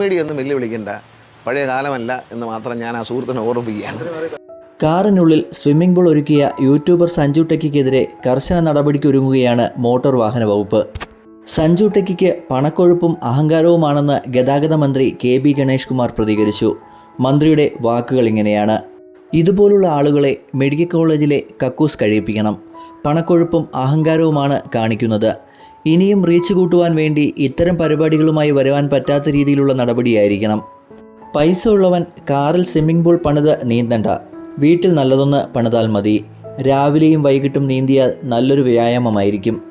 പേടിയൊന്നും വെല്ലുവിളിക്കണ്ട. പഴയ കാലമല്ല എന്ന് മാത്രം ഞാൻ ആ സുഹൃത്തിനെ ഓർമ്മിപ്പിക്കുകയാണ്. കാറിനുള്ളിൽ സ്വിമ്മിംഗ് പൂൾ ഒരുക്കിയ യൂട്യൂബർ സഞ്ജു ടെക്കിക്കെതിരെ കർശന നടപടിക്കൊരുങ്ങുകയാണ് മോട്ടോർ വാഹന വകുപ്പ്. സഞ്ജു ടെക്കിക്ക് പണക്കൊഴുപ്പും അഹങ്കാരവുമാണെന്ന് ഗതാഗത മന്ത്രി കെ ബി ഗണേഷ് കുമാർ പ്രതികരിച്ചു. മന്ത്രിയുടെ വാക്കുകൾ ഇങ്ങനെയാണ്. ഇതുപോലുള്ള ആളുകളെ മെഡിക്കൽ കോളേജിലെ കക്കൂസ് കഴിയിപ്പിക്കണം. പണക്കൊഴുപ്പും അഹങ്കാരവുമാണ് കാണിക്കുന്നത്. ഇനിയും റീച്ച് കൂട്ടുവാൻ വേണ്ടി ഇത്തരം പരിപാടികളുമായി വരുവാൻ പറ്റാത്ത രീതിയിലുള്ള നടപടിയായിരിക്കണം. പൈസ ഉള്ളവൻ കാറിൽ സ്വിമ്മിംഗ് പൂൾ പണിത് നീന്തണ്ട. വീട്ടിൽ നല്ലതൊന്ന് പണിതാൽ മതി. രാവിലെയും വൈകിട്ടും നീന്തിയാൽ നല്ലൊരു വ്യായാമമായിരിക്കും.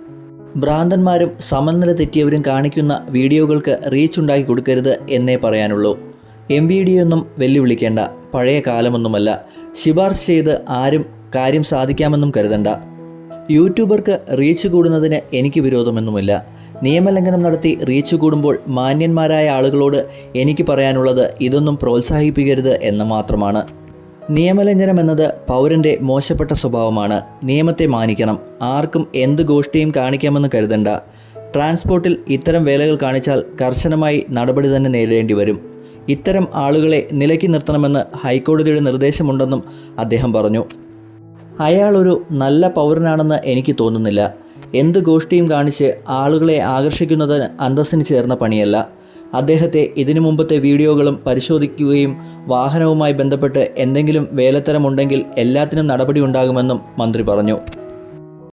ഭ്രാന്തന്മാരും സമനില തെറ്റിയവരും കാണിക്കുന്ന വീഡിയോകൾക്ക് റീച്ച് ഉണ്ടാക്കി കൊടുക്കരുത് എന്നേ പറയാനുള്ളൂ. എം വി ഡി ഒന്നും വെല്ലുവിളിക്കേണ്ട. പഴയ കാലമൊന്നുമല്ല. ശുപാർശ ചെയ്ത് ആരും കാര്യം സാധിക്കാമെന്നും കരുതണ്ട. യൂട്യൂബർക്ക് റീച്ച് കൂടുന്നതിന് എനിക്ക് വിരോധമൊന്നുമില്ല. നിയമലംഘനം നടത്തി റീച്ച് കൂടുമ്പോൾ മാന്യന്മാരായ ആളുകളോട് എനിക്ക് പറയാനുള്ളത് ഇതൊന്നും പ്രോത്സാഹിപ്പിക്കരുത് എന്ന് മാത്രമാണ്. നിയമലംഘനം എന്നത് പൗരന്റെ മോശപ്പെട്ട സ്വഭാവമാണ്. നിയമത്തെ മാനിക്കണം. ആർക്കും എന്ത് ഗോഷ്ഠിയും കാണിക്കാമെന്ന് കരുതണ്ട. ട്രാൻസ്പോർട്ടിൽ ഇത്തരം വേലകൾ കാണിച്ചാൽ കർശനമായി നടപടി തന്നെ നേരിടേണ്ടി വരും. ഇത്തരം ആളുകളെ നിലയ്ക്ക് നിർത്തണമെന്ന് ഹൈക്കോടതിയുടെ നിർദ്ദേശമുണ്ടെന്നും അദ്ദേഹം പറഞ്ഞു. അയാൾ ഒരു നല്ല പൗരനാണെന്ന് എനിക്ക് തോന്നുന്നില്ല. എന്ത് ഗോഷ്ഠിയും കാണിച്ച് ആളുകളെ ആകർഷിക്കുന്നത് അന്തസ്സിന് ചേർന്ന പണിയല്ല. അദ്ദേഹത്തെ ഇതിനു മുമ്പത്തെ വീഡിയോകളും പരിശോധിക്കുകയും വാഹനവുമായി ബന്ധപ്പെട്ട് എന്തെങ്കിലും വേലത്തരമുണ്ടെങ്കിൽ എല്ലാത്തിനും നടപടി ഉണ്ടാകുമെന്നും മന്ത്രി പറഞ്ഞു.